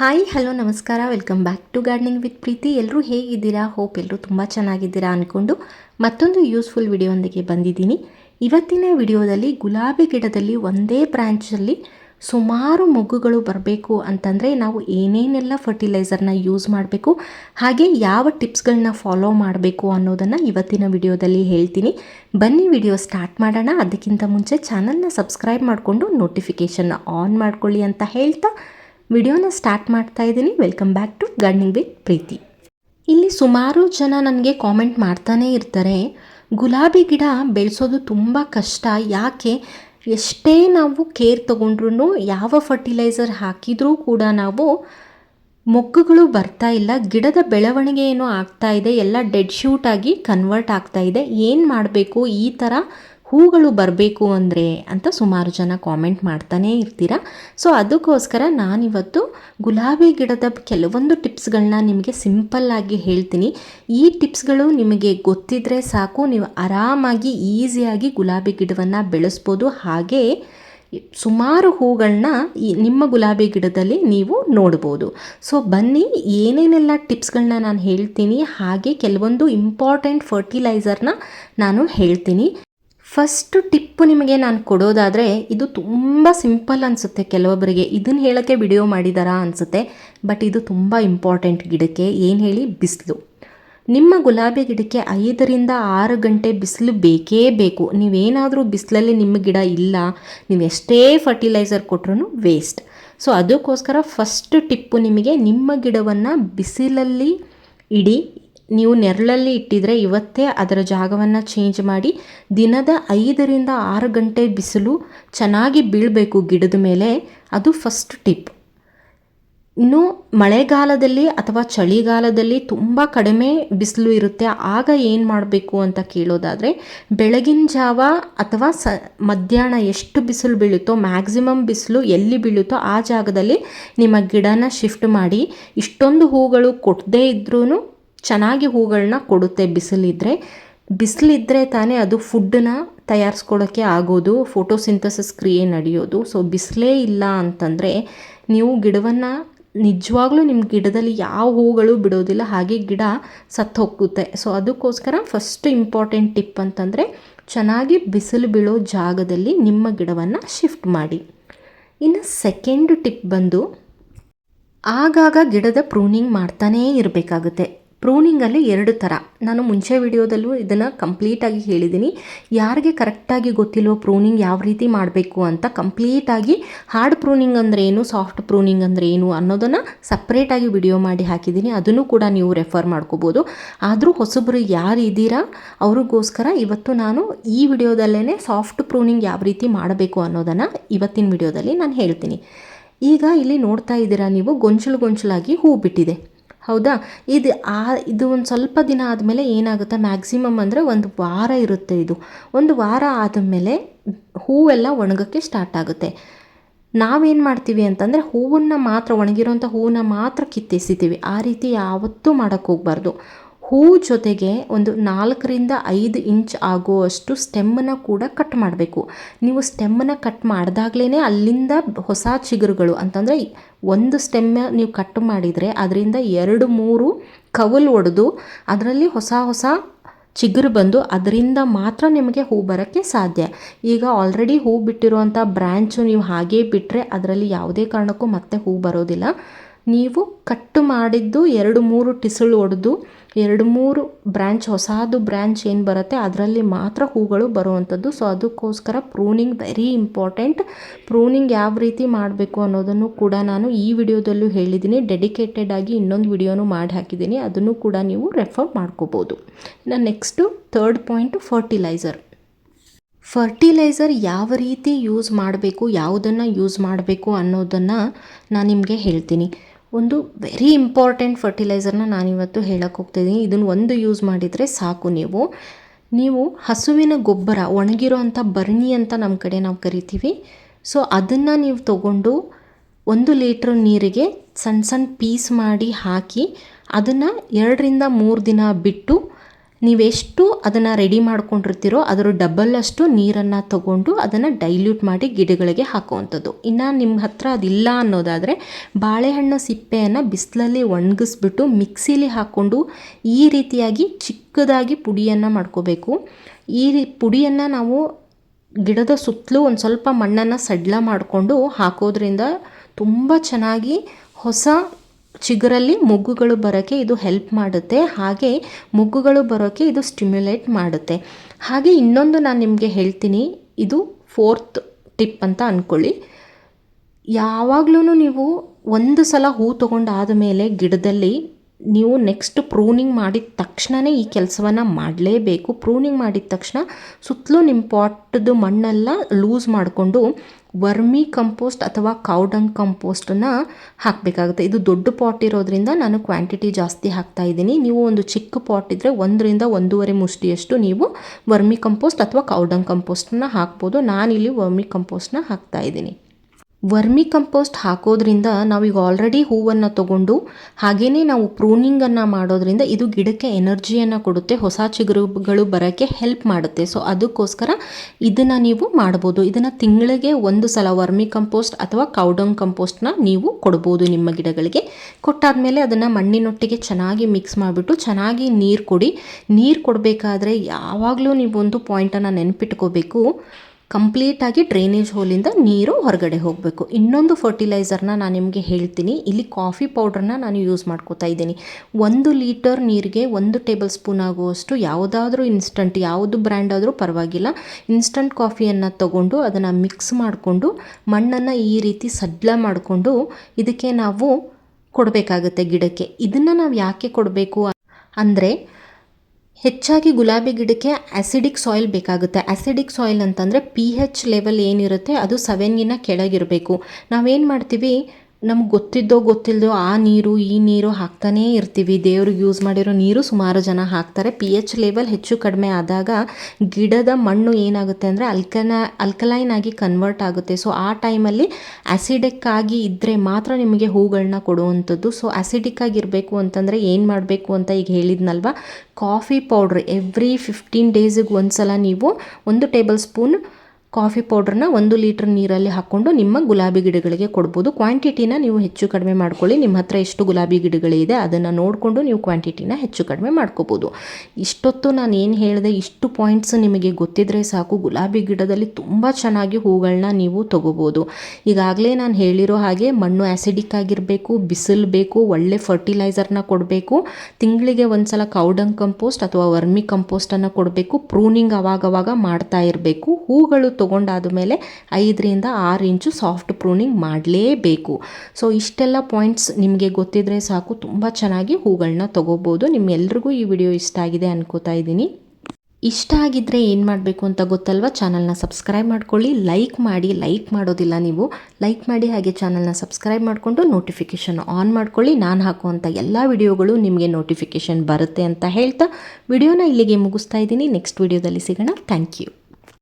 Hi hello ನಮಸ್ಕಾರ. Welcome back to gardening with Preethi ಎಲ್ಲರೂ ಹೇಗಿದ್ದೀರಾ? ಹೋಪ್ ಎಲ್ಲರೂ ತುಂಬ ಚೆನ್ನಾಗಿದ್ದೀರಾ ಅಂದ್ಕೊಂಡು ಮತ್ತೊಂದು ಯೂಸ್ಫುಲ್ ವಿಡಿಯೋಂದಿಗೆ ಬಂದಿದ್ದೀನಿ. ಇವತ್ತಿನ ವಿಡಿಯೋದಲ್ಲಿ ಗುಲಾಬಿ ಗಿಡದಲ್ಲಿ ಒಂದೇ ಬ್ರ್ಯಾಂಚಲ್ಲಿ ಸುಮಾರು ಮೊಗ್ಗುಗಳು ಬರಬೇಕು ಅಂತಂದರೆ ನಾವು ಏನೇನೆಲ್ಲ ಫರ್ಟಿಲೈಸರ್ನ ಯೂಸ್ ಮಾಡಬೇಕು, ಹಾಗೆ ಯಾವ ಟಿಪ್ಸ್ಗಳನ್ನ ಫಾಲೋ ಮಾಡಬೇಕು ಅನ್ನೋದನ್ನು ಇವತ್ತಿನ ವಿಡಿಯೋದಲ್ಲಿ ಹೇಳ್ತೀನಿ. ಬನ್ನಿ ವಿಡಿಯೋ ಸ್ಟಾರ್ಟ್ ಮಾಡೋಣ. ಅದಕ್ಕಿಂತ ಮುಂಚೆ ಚಾನಲ್ನ ಸಬ್ಸ್ಕ್ರೈಬ್ ಮಾಡಿಕೊಂಡು ನೋಟಿಫಿಕೇಷನ್ನ ಆನ್ ಮಾಡ್ಕೊಳ್ಳಿ ಅಂತ ಹೇಳ್ತಾ ವಿಡಿಯೋನ ಸ್ಟಾರ್ಟ್ ಮಾಡ್ತಾ ಇದ್ದೀನಿ. Welcome back to gardening with Preethi ಇಲ್ಲಿ ಸುಮಾರು ಜನ ನನಗೆ ಕಾಮೆಂಟ್ ಮಾಡ್ತಾನೇ ಇರ್ತಾರೆ. ಗುಲಾಬಿ ಗಿಡ ಬೆಳೆಸೋದು ತುಂಬ ಕಷ್ಟ. ಯಾಕೆ? ಎಷ್ಟೇ ನಾವು ಕೇರ್ ತೊಗೊಂಡ್ರು ಯಾವ ಫರ್ಟಿಲೈಸರ್ ಹಾಕಿದರೂ ಕೂಡ ನಾವು ಮೊಗ್ಗುಗಳು ಬರ್ತಾ ಇಲ್ಲ. ಗಿಡದ ಬೆಳವಣಿಗೆ ಏನೋ ಆಗ್ತಾ ಇದೆ. ಎಲ್ಲ ಡೆಡ್ ಶೂಟ್ ಆಗಿ ಕನ್ವರ್ಟ್ ಆಗ್ತಾ ಇದೆ. ಏನು ಮಾಡಬೇಕು? ಈ ಥರ ಹೂಗಳು ಬರಬೇಕು ಅಂದರೆ ಅಂತ ಸುಮಾರು ಜನ ಕಾಮೆಂಟ್ ಮಾಡ್ತಾನೇ ಇರ್ತೀರ? ಸೊ ಅದಕ್ಕೋಸ್ಕರ ನಾನಿವತ್ತು ಗುಲಾಬಿ ಗಿಡದ ಕೆಲವೊಂದು ಟಿಪ್ಸ್ಗಳನ್ನ ನಿಮಗೆ ಸಿಂಪಲ್ಲಾಗಿ ಹೇಳ್ತೀನಿ. ಈ ಟಿಪ್ಸ್ಗಳು ನಿಮಗೆ ಗೊತ್ತಿದ್ದರೆ ಸಾಕು. ನೀವು ಆರಾಮಾಗಿ ಈಸಿಯಾಗಿ ಗುಲಾಬಿ ಗಿಡವನ್ನು ಬೆಳೆಸ್ಬೋದು. ಹಾಗೆ ಸುಮಾರು ಹೂಗಳನ್ನ ಈ ನಿಮ್ಮ ಗುಲಾಬಿ ಗಿಡದಲ್ಲಿ ನೀವು ನೋಡ್ಬೋದು. ಸೊ ಬನ್ನಿ, ಏನೇನೆಲ್ಲ ಟಿಪ್ಸ್ಗಳನ್ನ ನಾನು ಹೇಳ್ತೀನಿ. ಹಾಗೆ ಕೆಲವೊಂದು ಇಂಪಾರ್ಟೆಂಟ್ ಫರ್ಟಿಲೈಸರ್ನ ನಾನು ಹೇಳ್ತೀನಿ. ಫಸ್ಟ್ ಟಿಪ್ಪು ನಿಮಗೆ ನಾನು ಕೊಡೋದಾದರೆ, ಇದು ತುಂಬ ಸಿಂಪಲ್ ಅನಿಸುತ್ತೆ. ಕೆಲವೊಬ್ಬರಿಗೆ ಇದನ್ನು ಹೇಳೋಕ್ಕೆ ವಿಡಿಯೋ ಮಾಡಿದಾರಾ ಅನಿಸುತ್ತೆ ಬಟ್ ಇದು ತುಂಬ ಇಂಪಾರ್ಟೆಂಟ್ ಗಿಡಕ್ಕೆ. ಏನು ಹೇಳಿ? ಬಿಸಿಲು. ನಿಮ್ಮ ಗುಲಾಬಿ ಗಿಡಕ್ಕೆ ಐದರಿಂದ ಆರು ಗಂಟೆ ಬಿಸಿಲು ಬೇಕೇ ಬೇಕು. ನೀವೇನಾದರೂ ಬಿಸಿಲಲ್ಲಿ ನಿಮ್ಮ ಗಿಡ ಇಲ್ಲ, ನೀವು ಎಷ್ಟೇ ಫರ್ಟಿಲೈಸರ್ ಕೊಟ್ರೂ ವೇಸ್ಟ್ ಸೊ ಅದಕ್ಕೋಸ್ಕರ ಫಸ್ಟ್ ಟಿಪ್ಪು ನಿಮಗೆ ನಿಮ್ಮ ಗಿಡವನ್ನು ಬಿಸಿಲಲ್ಲಿ ಇಡಿ ನೀವು ನೆರಳಲ್ಲಿ ಇಟ್ಟಿದ್ರೆ ಇವತ್ತೇ ಅದರ ಜಾಗವನ್ನು ಚೇಂಜ್ ಮಾಡಿ ದಿನದ ಐದರಿಂದ ಆರು ಗಂಟೆ ಬಿಸಿಲು ಚೆನ್ನಾಗಿ ಬೀಳಬೇಕು ಗಿಡದ ಮೇಲೆ. ಅದು ಫಸ್ಟ್ ಟಿಪ್ ಇನ್ನು ಮಳೆಗಾಲದಲ್ಲಿ ಅಥವಾ ಚಳಿಗಾಲದಲ್ಲಿ ತುಂಬ ಕಡಿಮೆ ಬಿಸಿಲು ಇರುತ್ತೆ. ಆಗ ಏನು ಮಾಡಬೇಕು ಅಂತ ಕೇಳೋದಾದರೆ ಬೆಳಗಿನ ಜಾವ ಅಥವಾ ಸ ಮಧ್ಯಾಹ್ನ ಎಷ್ಟು ಬಿಸಿಲು ಬೀಳುತ್ತೋ ಮ್ಯಾಕ್ಸಿಮಮ್ ಬಿಸಿಲು ಎಲ್ಲಿ ಬೀಳುತ್ತೋ ಆ ಜಾಗದಲ್ಲಿ ನಿಮ್ಮ ಗಿಡನ ಶಿಫ್ಟ್ ಮಾಡಿ ಇಷ್ಟೊಂದು ಹೂಗಳು ಕೊಟ್ಟದೇ ಇದ್ರೂ ಚೆನ್ನಾಗಿ ಹೂಗಳನ್ನ ಕೊಡುತ್ತೆ. ಬಿಸಿಲಿದ್ದರೆ ಬಿಸಿಲಿದ್ರೆ ತಾನೇ ಅದು ಫುಡ್ಡನ್ನ ತಯಾರಿಸ್ಕೊಳ್ಳೋಕ್ಕೆ ಆಗೋದು ಫೋಟೋಸಿಂಥಸಿಸ್ ಕ್ರಿಯೆ ನಡೆಯೋದು. ಸೊ ಬಿಸಿಲೇ ಇಲ್ಲ ಅಂತಂದರೆ ನೀವು ಗಿಡವನ್ನು, ನಿಜವಾಗ್ಲೂ ನಿಮ್ಮ ಗಿಡದಲ್ಲಿ ಯಾವ ಹೂಗಳು ಬಿಡೋದಿಲ್ಲ, ಹಾಗೆ ಗಿಡ ಸತ್ತು ಹೋಗುತ್ತೆ. ಸೊ ಅದಕ್ಕೋಸ್ಕರ ಫಸ್ಟ್ ಇಂಪಾರ್ಟೆಂಟ್ ಟಿಪ್ ಅಂತಂದರೆ ಚೆನ್ನಾಗಿ ಬಿಸಿಲು ಬೀಳೋ ಜಾಗದಲ್ಲಿ ನಿಮ್ಮ ಗಿಡವನ್ನು ಶಿಫ್ಟ್ ಮಾಡಿ. ಇನ್ನು ಸೆಕೆಂಡ್ ಟಿಪ್ ಬಂದು, ಆಗಾಗ ಗಿಡದ ಪ್ರೂನಿಂಗ್ ಮಾಡ್ತಾನೇ ಇರಬೇಕಾಗುತ್ತೆ. ಪ್ರೂನಿಂಗಲ್ಲಿ ಎರಡು ಥರ. ನಾನು ಮುಂಚೆ ವಿಡಿಯೋದಲ್ಲೂ ಇದನ್ನು ಕಂಪ್ಲೀಟಾಗಿ ಹೇಳಿದ್ದೀನಿ ಯಾರಿಗೆ ಕರೆಕ್ಟಾಗಿ ಗೊತ್ತಿಲ್ಲೋ ಪ್ರೂನಿಂಗ್ ಯಾವ ರೀತಿ ಮಾಡಬೇಕು ಅಂತ ಕಂಪ್ಲೀಟಾಗಿ ಹಾರ್ಡ್ ಪ್ರೂನಿಂಗ್ ಅಂದರೆ ಏನು ಸಾಫ್ಟ್ ಪ್ರೂನಿಂಗ್ ಅಂದರೆ ಏನು ಅನ್ನೋದನ್ನು ಸಪ್ರೇಟಾಗಿ ವಿಡಿಯೋ ಮಾಡಿ ಹಾಕಿದ್ದೀನಿ ಅದನ್ನು ಕೂಡ ನೀವು ರೆಫರ್ ಮಾಡ್ಕೋಬೋದು. ಆದರೂ ಹೊಸಬರು ಯಾರು ಇದ್ದೀರಾ, ಅವ್ರಿಗೋಸ್ಕರ ಇವತ್ತು ನಾನು ಈ ವಿಡಿಯೋದಲ್ಲೇ ಸಾಫ್ಟ್ ಪ್ರೂನಿಂಗ್ ಯಾವ ರೀತಿ ಮಾಡಬೇಕು ಅನ್ನೋದನ್ನು ಇವತ್ತಿನ ವಿಡಿಯೋದಲ್ಲಿ ನಾನು ಹೇಳ್ತೀನಿ. ಈಗ ಇಲ್ಲಿ ನೋಡ್ತಾ ಇದ್ದೀರಾ ನೀವು ಗೊಂಚಲು ಗೊಂಚಲಾಗಿ ಹೂ ಬಿಟ್ಟಿದೆ. ಹೌದಾ? ಇದು ಆ, ಇದು ಒಂದು ಸ್ವಲ್ಪ ದಿನ ಆದಮೇಲೆ ಏನಾಗುತ್ತೆ? ಮ್ಯಾಕ್ಸಿಮಮ್ ಅಂದರೆ ಒಂದು ವಾರ ಇರುತ್ತೆ ಇದು. ಒಂದು ವಾರ ಆದಮೇಲೆ ಹೂವೆಲ್ಲ ಒಣಗೋಕ್ಕೆ ಸ್ಟಾರ್ಟ್ ಆಗುತ್ತೆ. ನಾವೇನು ಮಾಡ್ತೀವಿ ಅಂತಂದರೆ ಹೂವನ್ನು ಮಾತ್ರ, ಒಣಗಿರೋಂಥ ಹೂವನ್ನ ಮಾತ್ರ ಕಿತ್ತೆಸಿತೀವಿ. ಆ ರೀತಿ ಯಾವತ್ತೂ ಮಾಡೋಕ್ಕೆ ಹೋಗಬಾರ್ದು. ಹೂ ಜೊತೆಗೆ ಒಂದು ನಾಲ್ಕರಿಂದ ಐದು ಇಂಚ್ ಆಗುವಷ್ಟು ಸ್ಟೆಮ್ಮನ್ನು ಕೂಡ ಕಟ್ ಮಾಡಬೇಕು. ನೀವು ಸ್ಟೆಮ್ಮನ್ನು ಕಟ್ ಮಾಡಿದಾಗಲೇ ಅಲ್ಲಿಂದ ಹೊಸ ಚಿಗುರುಗಳು, ಅಂತಂದರೆ ಒಂದು ಸ್ಟೆಮ್ ನೀವು ಕಟ್ ಮಾಡಿದರೆ ಅದರಿಂದ ಎರಡು, ಮೂರು ಕವಲು ಒಡೆದು ಅದರಲ್ಲಿ ಹೊಸ ಹೊಸ ಚಿಗುರು ಬಂದು ಅದರಿಂದ ಮಾತ್ರ ನಿಮಗೆ ಹೂ ಬರೋಕ್ಕೆ ಸಾಧ್ಯ. ಈಗ ಆಲ್ರೆಡಿ ಹೂ ಬಿಟ್ಟಿರುವಂಥ ಬ್ರ್ಯಾಂಚು ನೀವು ಹಾಗೇ ಬಿಟ್ಟರೆ ಅದರಲ್ಲಿ ಯಾವುದೇ ಕಾರಣಕ್ಕೂ ಮತ್ತೆ ಹೂ ಬರೋದಿಲ್ಲ. ನೀವು ಕಟ್ಟು ಮಾಡಿದ್ದು ಎರಡು ಮೂರು ಟಿಸಳು ಒಡೆದು, ಎರಡು ಮೂರು ಬ್ರ್ಯಾಂಚ್ ಹೊಸದು ಬ್ರ್ಯಾಂಚ್ ಏನು ಬರುತ್ತೆ, ಅದರಲ್ಲಿ ಮಾತ್ರ ಹೂಗಳು ಬರುವಂಥದ್ದು. ಸೊ ಅದಕ್ಕೋಸ್ಕರ ಪ್ರೂನಿಂಗ್ ವೆರಿ ಇಂಪಾರ್ಟೆಂಟ್. ಪ್ರೂನಿಂಗ್ ಯಾವ ರೀತಿ ಮಾಡಬೇಕು ಅನ್ನೋದನ್ನು ಕೂಡ ನಾನು ಈ ವಿಡಿಯೋದಲ್ಲೂ ಹೇಳಿದ್ದೀನಿ. ಡೆಡಿಕೇಟೆಡ್ ಆಗಿ ಇನ್ನೊಂದು ವಿಡಿಯೋನು ಮಾಡಿ ಹಾಕಿದ್ದೀನಿ. ಅದನ್ನು ಕೂಡ ನೀವು ರೆಫರ್ ಮಾಡ್ಕೋಬೋದು. ಇನ್ನು next third point fertilizer. Fertilizer ಯಾವ ರೀತಿ ಯೂಸ್ ಮಾಡಬೇಕು, ಯಾವುದನ್ನು ಯೂಸ್ ಮಾಡಬೇಕು ಅನ್ನೋದನ್ನು ನಾನು ನಿಮಗೆ ಹೇಳ್ತೀನಿ. ಒಂದು ವೆರಿ ಇಂಪಾರ್ಟೆಂಟ್ ಫರ್ಟಿಲೈಸರ್ನ ನಾನಿವತ್ತು ಹೇಳಕ್ಕೆ ಹೋಗ್ತಿದ್ದೀನಿ ಇದನ್ನು ಒಂದು ಯೂಸ್ ಮಾಡಿದರೆ ಸಾಕು ನೀವು. ನೀವು ಹಸುವಿನ ಗೊಬ್ಬರ, ಒಣಗಿರೋ ಅಂಥ ಬರ್ಣಿ ಅಂತ ನಮ್ಮ ಕಡೆ ನಾವು ಕರಿತೀವಿ. ಸೊ ಅದನ್ನು ನೀವು ತಗೊಂಡು ಒಂದು ಲೀಟ್ರ್ ನೀರಿಗೆ ಸಣ್ಣ ಸಣ್ಣ ಪೀಸ್ ಮಾಡಿ ಹಾಕಿ, ಅದನ್ನು ಎರಡರಿಂದ ಮೂರು ದಿನ ಬಿಟ್ಟು ನೀವೆಷ್ಟು ಅದನ್ನು ರೆಡಿ ಮಾಡ್ಕೊಂಡಿರ್ತೀರೋ ಅದರ ಡಬಲ್ ಅಷ್ಟು ನೀರನ್ನು ತಗೊಂಡು ಅದನ್ನು ಡೈಲ್ಯೂಟ್ ಮಾಡಿ ಗಿಡಗಳಿಗೆ ಹಾಕುವಂಥದ್ದು. ಇನ್ನು ನಿಮ್ಮ ಹತ್ರ ಅದಿಲ್ಲ ಅನ್ನೋದಾದರೆ ಬಾಳೆಹಣ್ಣು ಸಿಪ್ಪೆಯನ್ನು ಬಿಸಿಲಲ್ಲಿ ಒಣಗಿಸ್ಬಿಟ್ಟು ಮಿಕ್ಸಿಲಿ ಹಾಕ್ಕೊಂಡು ಈ ರೀತಿಯಾಗಿ ಚಿಕ್ಕದಾಗಿ ಪುಡಿಯನ್ನು ಮಾಡ್ಕೋಬೇಕು. ಈ ಪುಡಿಯನ್ನು ನಾವು ಗಿಡದ ಸುತ್ತಲೂ ಒಂದು ಸ್ವಲ್ಪ ಮಣ್ಣನ್ನು ಸಡ್ಲ ಮಾಡಿಕೊಂಡು ಹಾಕೋದ್ರಿಂದ ತುಂಬ ಚೆನ್ನಾಗಿ ಹೊಸ ಚಿಗುರಲ್ಲಿ ಮೊಗ್ಗುಗಳು ಬರೋಕ್ಕೆ ಇದು ಹೆಲ್ಪ್ ಮಾಡುತ್ತೆ. ಹಾಗೆ ಮೊಗ್ಗುಗಳು ಬರೋಕ್ಕೆ ಇದು ಸ್ಟಿಮ್ಯುಲೇಟ್ ಮಾಡುತ್ತೆ. ಹಾಗೆ ಇನ್ನೊಂದು ನಾನು ನಿಮಗೆ ಹೇಳ್ತೀನಿ. ಇದು ಫೋರ್ತ್ ಟಿಪ್ ಅಂತ ಅಂದ್ಕೊಳ್ಳಿ ಯಾವಾಗಲೂ ನೀವು ಒಂದು ಸಲ ಹೂ ತೊಗೊಂಡಾದ ಮೇಲೆ ಗಿಡದಲ್ಲಿ ನೀವು ನೆಕ್ಸ್ಟ್ ಪ್ರೂನಿಂಗ್ ಮಾಡಿದ ತಕ್ಷಣವೇ ಈ ಕೆಲಸವನ್ನು ಮಾಡಲೇಬೇಕು. ಪ್ರೂನಿಂಗ್ ಮಾಡಿದ ತಕ್ಷಣ ಸುತ್ತಲೂ ನಿಮ್ಮ ಪಾಟ್ದು ಮಣ್ಣೆಲ್ಲ ಲೂಸ್ ಮಾಡಿಕೊಂಡು ವರ್ಮಿ ಕಂಪೋಸ್ಟ್ ಅಥವಾ ಕೌಡಂಗ್ ಕಂಪೋಸ್ಟನ್ನು ಹಾಕಬೇಕಾಗುತ್ತೆ. ಇದು ದೊಡ್ಡ ಪಾಟ್ ಇರೋದ್ರಿಂದ ನಾನು ಕ್ವಾಂಟಿಟಿ ಜಾಸ್ತಿ ಹಾಕ್ತಾ ಇದ್ದೀನಿ. ನೀವು ಒಂದು ಚಿಕ್ಕ ಪಾಟ್ ಇದ್ದರೆ ಒಂದರಿಂದ ಒಂದೂವರೆ ಮುಷ್ಟಿಯಷ್ಟು ನೀವು ವರ್ಮಿ ಕಂಪೋಸ್ಟ್ ಅಥವಾ ಕೌಡಂಗ್ ಕಂಪೋಸ್ಟನ್ನ ಹಾಕ್ಬೋದು. ನಾನಿಲ್ಲಿ ವರ್ಮಿ ಕಂಪೋಸ್ಟ್ನ ಹಾಕ್ತಾ ಇದ್ದೀನಿ. ವರ್ಮಿ ಕಂಪೋಸ್ಟ್ ಹಾಕೋದ್ರಿಂದ ನಾವೀಗ ಆಲ್ರೆಡಿ ಹೂವನ್ನು ತಗೊಂಡು ಹಾಗೆಯೇ ನಾವು ಪ್ರೂನಿಂಗನ್ನು ಮಾಡೋದ್ರಿಂದ ಇದು ಗಿಡಕ್ಕೆ ಎನರ್ಜಿಯನ್ನು ಕೊಡುತ್ತೆ, ಹೊಸ ಚಿಗುರುಗಳು ಬರೋಕ್ಕೆ ಹೆಲ್ಪ್ ಮಾಡುತ್ತೆ. ಸೊ ಅದಕ್ಕೋಸ್ಕರ ಇದನ್ನು ನೀವು ಮಾಡ್ಬೋದು. ಇದನ್ನು ತಿಂಗಳಿಗೆ ಒಂದು ಸಲ ವರ್ಮಿ ಕಂಪೋಸ್ಟ್ ಅಥವಾ ಕೌಡಂಗ್ ಕಂಪೋಸ್ಟ್ನ ನೀವು ಕೊಡ್ಬೋದು ನಿಮ್ಮ ಗಿಡಗಳಿಗೆ. ಕೊಟ್ಟಾದಮೇಲೆ ಅದನ್ನು ಮಣ್ಣಿನೊಟ್ಟಿಗೆ ಚೆನ್ನಾಗಿ ಮಿಕ್ಸ್ ಮಾಡಿಬಿಟ್ಟು ಚೆನ್ನಾಗಿ ನೀರು ಕೊಡಿ. ನೀರು ಕೊಡಬೇಕಾದ್ರೆ ಯಾವಾಗಲೂ ನೀವು ಒಂದು ಪಾಯಿಂಟನ್ನು ನೆನಪಿಟ್ಕೋಬೇಕು. ಕಂಪ್ಲೀಟಾಗಿ ಡ್ರೈನೇಜ್ ಹೋಲಿಂದ ನೀರು ಹೊರಗಡೆ ಹೋಗಬೇಕು. ಇನ್ನೊಂದು ಫರ್ಟಿಲೈಸರ್ನ ನಾನು ನಿಮಗೆ ಹೇಳ್ತೀನಿ. ಇಲ್ಲಿ ಕಾಫಿ ಪೌಡ್ರನ್ನ ನಾನು ಯೂಸ್ ಮಾಡ್ಕೋತಾ ಇದ್ದೀನಿ. ಒಂದು ಲೀಟರ್ ನೀರಿಗೆ ಒಂದು ಟೇಬಲ್ ಸ್ಪೂನ್ ಆಗುವಷ್ಟು ಯಾವುದಾದ್ರೂ ಇನ್ಸ್ಟಂಟ್ ಯಾವುದು ಬ್ರ್ಯಾಂಡ್ ಆದರೂ ಪರವಾಗಿಲ್ಲ. ಇನ್ಸ್ಟಂಟ್ ಕಾಫಿಯನ್ನು ತಗೊಂಡು ಅದನ್ನು ಮಿಕ್ಸ್ ಮಾಡಿಕೊಂಡು ಮಣ್ಣನ್ನು ಈ ರೀತಿ ಸಡ್ಲ ಮಾಡಿಕೊಂಡು ಇದಕ್ಕೆ ನಾವು ಕೊಡಬೇಕಾಗುತ್ತೆ ಗಿಡಕ್ಕೆ. ಇದನ್ನು ನಾವು ಯಾಕೆ ಕೊಡಬೇಕು ಅಂದರೆ ಹೆಚ್ಚಾಗಿ ಗುಲಾಬಿ ಗಿಡಕ್ಕೆ ಆ್ಯಸಿಡಿಕ್ ಸಾಯಿಲ್ ಬೇಕಾಗುತ್ತೆ. ಆ್ಯಸಿಡಿಕ್ ಸಾಯಿಲ್ ಅಂತಂದರೆ ಪಿ ಹೆಚ್ ಲೆವೆಲ್ ಏನಿರುತ್ತೆ, ಅದು ಸೆವೆನ್ಗಿನ ಕೆಳಗಿರಬೇಕು. ನಾವೇನು ಮಾಡ್ತೀವಿ? ನಮ್ಗೆ ಗೊತ್ತಿದ್ದೋ ಗೊತ್ತಿಲ್ಲದೋ ಆ ನೀರು, ಈ ನೀರು ಹಾಕ್ತಾನೇ ಇರ್ತೀವಿ. ದೇವ್ರಿಗೆ ಯೂಸ್ ಮಾಡಿರೋ ನೀರು ಸುಮಾರು ಜನ ಹಾಕ್ತಾರೆ. ಪಿ ಎಚ್ ಲೆವೆಲ್ ಹೆಚ್ಚು ಕಡಿಮೆ ಆದಾಗ ಗಿಡದ ಮಣ್ಣು ಏನಾಗುತ್ತೆ ಅಂದರೆ ಅಲ್ಕನ ಅಲ್ಕಲೈನ್ ಆಗಿ ಕನ್ವರ್ಟ್ ಆಗುತ್ತೆ. ಸೊ ಆ ಟೈಮಲ್ಲಿ ಆ್ಯಸಿಡಿಕ್ ಆಗಿ ಇದ್ದರೆ ಮಾತ್ರ ನಿಮಗೆ ಹೂಗಳನ್ನ ಕೊಡುವಂಥದ್ದು. ಸೊ ಆ್ಯಸಿಡಿಕ್ ಆಗಿರಬೇಕು ಅಂತಂದರೆ ಏನು ಮಾಡಬೇಕು ಅಂತ ಈಗ ಹೇಳಿದ್ನಲ್ವ? ಕಾಫಿ ಪೌಡ್ರ್ ಎವ್ರಿ ಫಿಫ್ಟೀನ್ ಡೇಸಿಗೆ ಒಂದು ಸಲ ನೀವು ಒಂದು ಟೇಬಲ್ ಸ್ಪೂನ್ ಕಾಫಿ ಪೌಡ್ರನ್ನ ಒಂದು ಲೀಟ್ರ್ ನೀರಲ್ಲಿ ಹಾಕ್ಕೊಂಡು ನಿಮ್ಮ ಗುಲಾಬಿ ಗಿಡಗಳಿಗೆ ಕೊಡ್ಬೋದು. ಕ್ವಾಂಟಿಟಿನ ನೀವು ಹೆಚ್ಚು ಕಡಿಮೆ ಮಾಡ್ಕೊಳ್ಳಿ. ನಿಮ್ಮ ಹತ್ರ ಎಷ್ಟು ಗುಲಾಬಿ ಗಿಡಗಳಿದೆ ಅದನ್ನು ನೋಡಿಕೊಂಡು ನೀವು ಕ್ವಾಂಟಿಟಿನ ಹೆಚ್ಚು ಕಡಿಮೆ ಮಾಡ್ಕೋಬೋದು. ಇಷ್ಟೊತ್ತು ನಾನು ಏನು ಹೇಳಿದೆ, ಇಷ್ಟು ಪಾಯಿಂಟ್ಸ್ ನಿಮಗೆ ಗೊತ್ತಿದ್ರೆ ಸಾಕು. ಗುಲಾಬಿ ಗಿಡದಲ್ಲಿ ತುಂಬ ಚೆನ್ನಾಗಿ ಹೂಗಳನ್ನ ನೀವು ತಗೋಬೋದು. ಈಗಾಗಲೇ ನಾನು ಹೇಳಿರೋ ಹಾಗೆ ಮಣ್ಣು ಆ್ಯಸಿಡಿಕ್ ಆಗಿರಬೇಕು, ಬಿಸಿಲು ಬೇಕು, ಒಳ್ಳೆ ಫರ್ಟಿಲೈಸರ್ನ ಕೊಡಬೇಕು, ತಿಂಗಳಿಗೆ ಒಂದು ಸಲ ಕೌಡಂಗ್ ಕಂಪೋಸ್ಟ್ ಅಥವಾ ವರ್ಮಿ ಕಂಪೋಸ್ಟನ್ನು ಕೊಡಬೇಕು ಪ್ರೂನಿಂಗ್ ಅವಾಗವಾಗ ಮಾಡ್ತಾ ಇರಬೇಕು. ಹೂಗಳು ತೊಗೊಂಡಾದ ಮೇಲೆ ಐದರಿಂದ ಆರು ಇಂಚು ಸಾಫ್ಟ್ ಪ್ರೂನಿಂಗ್ ಮಾಡಲೇಬೇಕು. ಸೊ ಇಷ್ಟೆಲ್ಲ ಪಾಯಿಂಟ್ಸ್ ನಿಮಗೆ ಗೊತ್ತಿದ್ರೆ ಸಾಕು. ತುಂಬ ಚೆನ್ನಾಗಿ ಹೂಗಳನ್ನ ತೊಗೋಬೋದು. ನಿಮ್ಮೆಲ್ರಿಗೂ ಈ ವಿಡಿಯೋ ಇಷ್ಟ ಆಗಿದೆ ಅನ್ಕೋತಾ ಇದ್ದೀನಿ. ಇಷ್ಟ ಆಗಿದ್ದರೆ ಏನು ಮಾಡಬೇಕು ಅಂತ ಗೊತ್ತಲ್ವ? ಚಾನಲ್ನ ಸಬ್ಸ್ಕ್ರೈಬ್ ಮಾಡ್ಕೊಳ್ಳಿ. ಲೈಕ್ ಮಾಡಿ. ಲೈಕ್ ಮಾಡೋದಿಲ್ಲ ನೀವು. ಲೈಕ್ ಮಾಡಿ ಹಾಗೆ ಚಾನಲ್ನ ಸಬ್ಸ್ಕ್ರೈಬ್ ಮಾಡಿಕೊಂಡು ನೋಟಿಫಿಕೇಷನ್ ಆನ್ ಮಾಡ್ಕೊಳ್ಳಿ. ನಾನು ಹಾಕುವಂಥ ಎಲ್ಲ ವಿಡಿಯೋಗಳು ನಿಮಗೆ ನೋಟಿಫಿಕೇಷನ್ ಬರುತ್ತೆ ಅಂತ ಹೇಳ್ತಾ ವಿಡಿಯೋನ ಇಲ್ಲಿಗೆ ಮುಗಿಸ್ತಾ ಇದ್ದೀನಿ. ನೆಕ್ಸ್ಟ್ ವಿಡಿಯೋದಲ್ಲಿ ಸಿಗೋಣ. Thank you